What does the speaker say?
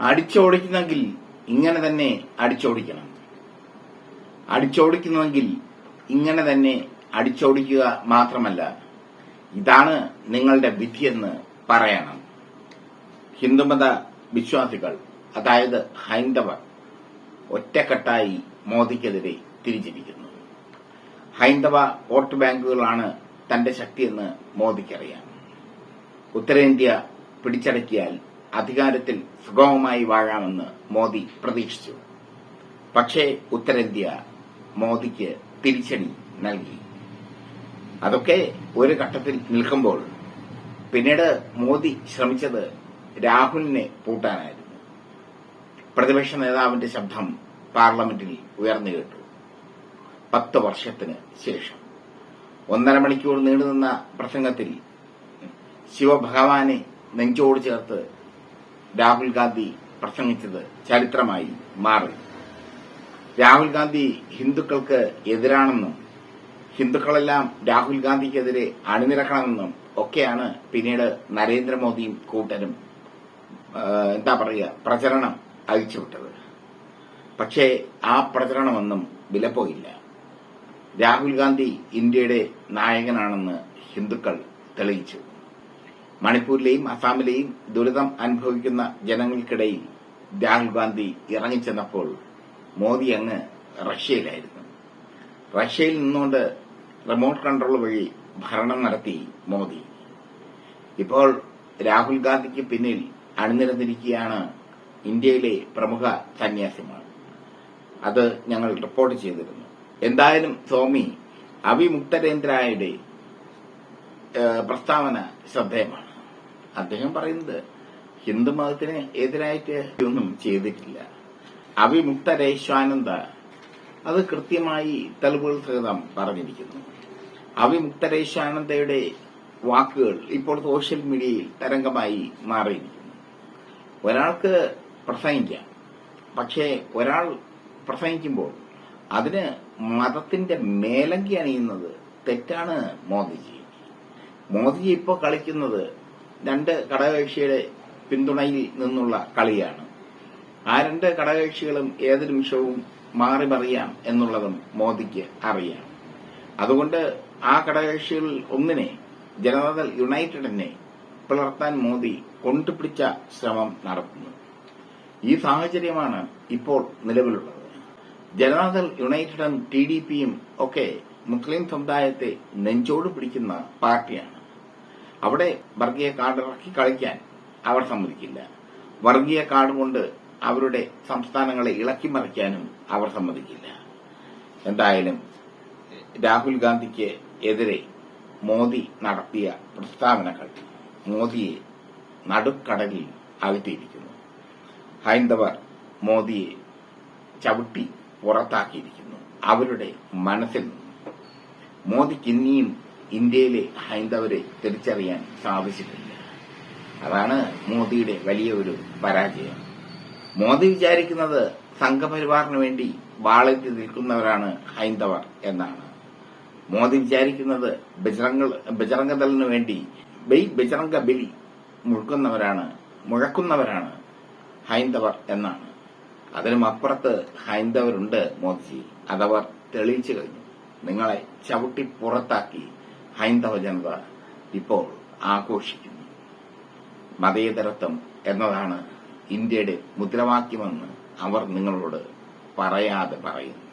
അടിച്ചോടിക്കുന്നെങ്കിൽ ഇങ്ങനെ തന്നെ അടിച്ചോടിക്കണം. അടിച്ചോടിക്കുന്നെങ്കിൽ ഇങ്ങനെ തന്നെ അടിച്ചോടിക്കുക മാത്രമല്ല ഇതാണ് നിങ്ങളുടെ വിധിയെന്ന് പറയണം. ഹിന്ദുമത വിശ്വാസികൾ അതായത് ഹൈന്ദവർ ഒറ്റക്കെട്ടായി മോദിക്കെതിരെ തിരിച്ചിരിക്കുന്നു ഹൈന്ദവ വോട്ട് ബാങ്കുകളാണ് തന്റെ ശക്തിയെന്ന് മോദിക്കറിയാം. ഉത്തരേന്ത്യ പിടിച്ചടക്കിയാൽ അധികാരത്തിൽ സുഗമമായി വാഴാമെന്ന് മോദി പ്രതീക്ഷിച്ചു. പക്ഷേ ഉത്തരേന്ത്യ മോദിക്ക് തിരിച്ചടി നൽകി. അതൊക്കെ ഒരു ഘട്ടത്തിൽ നിൽക്കുമ്പോൾ പിന്നീട് മോദി ശ്രമിച്ചത് രാഹുലിനെ പൂട്ടാനായിരുന്നു. പ്രതിപക്ഷ നേതാവിന്റെ ശബ്ദം പാർലമെന്റിൽ ഉയർന്നു കേട്ടു. പത്ത് വർഷത്തിന് ശേഷം. ഒന്നര മണിക്കൂർ നീണ്ടുനിന്ന പ്രസംഗത്തിൽ ശിവഭഗവാനെ നെഞ്ചോട് ചേർത്ത് രാഹുൽ ഗാന്ധി പ്രസംഗിച്ചത് ചരിത്രമായി മാറി. രാഹുൽ ഗാന്ധി ഹിന്ദുക്കൾക്ക് എതിരാണെന്നും ഹിന്ദുക്കളെല്ലാം രാഹുൽ ഗാന്ധിക്കെതിരെ അണിനിരക്കണമെന്നും ഒക്കെയാണ് പിന്നീട് നരേന്ദ്രമോദിയും കൂട്ടരും എന്താ പറയുക പ്രചരണം അഴിച്ചുവിട്ടത്. പക്ഷേ ആ പ്രചരണമൊന്നും വിലപ്പോയില്ല. രാഹുൽ ഗാന്ധി ഇന്ത്യയുടെ നായകനാണെന്ന് ഹിന്ദുക്കൾ തെളിയിച്ചു. മണിപ്പൂരിലെയും അസാമിലെയും ദുരിതം അനുഭവിക്കുന്ന ജനങ്ങൾക്കിടയിൽ രാഹുൽ ഗാന്ധി ഇറങ്ങിച്ചെന്നപ്പോൾ മോദി അങ്ങ് റഷ്യയിലായിരുന്നു. റഷ്യയിൽ നിന്നുകൊണ്ട് റിമോട്ട് കൺട്രോൾ വഴി ഭരണം നടത്തി മോദി. ഇപ്പോൾ രാഹുൽ ഗാന്ധിക്ക് പിന്നിൽ അണിനിരന്നിരിക്കുകയാണ് ഇന്ത്യയിലെ പ്രമുഖ സന്യാസിമാർ. അത് ഞങ്ങൾ റിപ്പോർട്ട് ചെയ്തിരുന്നു. എന്തായാലും സ്വാമി അവിമുക്തരേന്ദ്രായുടെ പ്രസ്താവന ശ്രദ്ധേയമാണ്. അദ്ദേഹം പറയുന്നത് ഹിന്ദുമതത്തിന് എതിരായിട്ട് ഒന്നും ചെയ്തിട്ടില്ല. അവിമുക്തരേശ്വാനന്ദ അത് കൃത്യമായി തെളിവുകൾ സഹിതം പറഞ്ഞിരിക്കുന്നു. അവിമുക്തരേശ്വാനന്ദയുടെ വാക്കുകൾ ഇപ്പോൾ സോഷ്യൽ മീഡിയയിൽ തരംഗമായി മാറിയിരിക്കുന്നു. ഒരാൾക്ക് പ്രസംഗിക്കാം. പക്ഷേ ഒരാൾ പ്രസംഗിക്കുമ്പോൾ അതിന് മതത്തിന്റെ മേലങ്കി അണിയുന്നത് തെറ്റാണ് മോദിജി. മോദിജി ഇപ്പോൾ കളിക്കുന്നത് രണ്ട് ഘടകകക്ഷിയുടെ പിന്തുണയിൽ നിന്നുള്ള കളിയാണ്. ആ രണ്ട് ഘടകകക്ഷികളും ഏത് നിമിഷവും മാറി മറിയാം എന്നുള്ളതും മോദിക്ക് അറിയാം. അതുകൊണ്ട് ആ ഘടകകക്ഷികളിൽ ഒന്നിനെ ജനതാദൾ യുണൈറ്റഡിനെ പിളർത്താൻ മോദി കൊണ്ടുപിടിച്ച ശ്രമം നടത്തുന്നു. ഈ സാഹചര്യമാണ് ഇപ്പോൾ നിലവിലുള്ളത്. ജനതാദൾ യുണൈറ്റഡും ടി ഡി പിയും ഒക്കെ മുസ്ലിം സമുദായത്തെ നെഞ്ചോട് പിടിക്കുന്ന പാർട്ടിയാണ്. അവിടെ വർഗീയ കാർഡ് ഇറക്കി കളിക്കാൻ അവർ സമ്മതിക്കില്ല. വർഗീയ കാർഡ് കൊണ്ട് അവരുടെ സംസ്ഥാനങ്ങളെ ഇളക്കിമറിക്കാനും അവർ സമ്മതിക്കില്ല. എന്തായാലും രാഹുൽ ഗാന്ധിക്ക് എതിരെ മോദി നടത്തിയ പ്രസ്താവനകൾ മോദിയെ നടുക്കടലിൽ അകറ്റിയിരിക്കുന്നു. ഹൈന്ദവർ മോദിയെ ചവിട്ടി പുറത്താക്കിയിരിക്കുന്നു. അവരുടെ മനസ്സിൽ മോദിക്ക് ഇനിയും ഇന്ത്യയിലെ ഹൈന്ദവരെ തിരിച്ചറിയാൻ സാധിച്ചിട്ടില്ല. അതാണ് മോദിയുടെ വലിയ ഒരു പരാജയം. മോദി വിചാരിക്കുന്നത് സംഘപരിവാറിന് വേണ്ടി വാളെത്തി നിൽക്കുന്നവരാണ് ഹൈന്ദവർ എന്നാണ്. മോദി വിചാരിക്കുന്നത് ബജറംഗ ബജറംഗദളിന് വേണ്ടി ബൈ ബജറംഗ ബലി മുഴക്കുന്നവരാണ് മുഴക്കുന്നവരാണ് ഹൈന്ദവർ എന്നാണ്. അതിനും അപ്പുറത്ത് ഹൈന്ദവരുണ്ട് മോദിജി. അതവർ തെളിയിച്ചു കഴിഞ്ഞു. നിങ്ങളെ ചവിട്ടി പുറത്താക്കി. ഹൈന്ദവ ജനത ഇപ്പോൾ ആഘോഷിക്കുന്നു. മതേതരത്വം എന്നതാണ് ഇന്ത്യയുടെ മുദ്രാവാക്യമെന്ന് അവർ നിങ്ങളോട് പറയാതെ പറയുന്നു.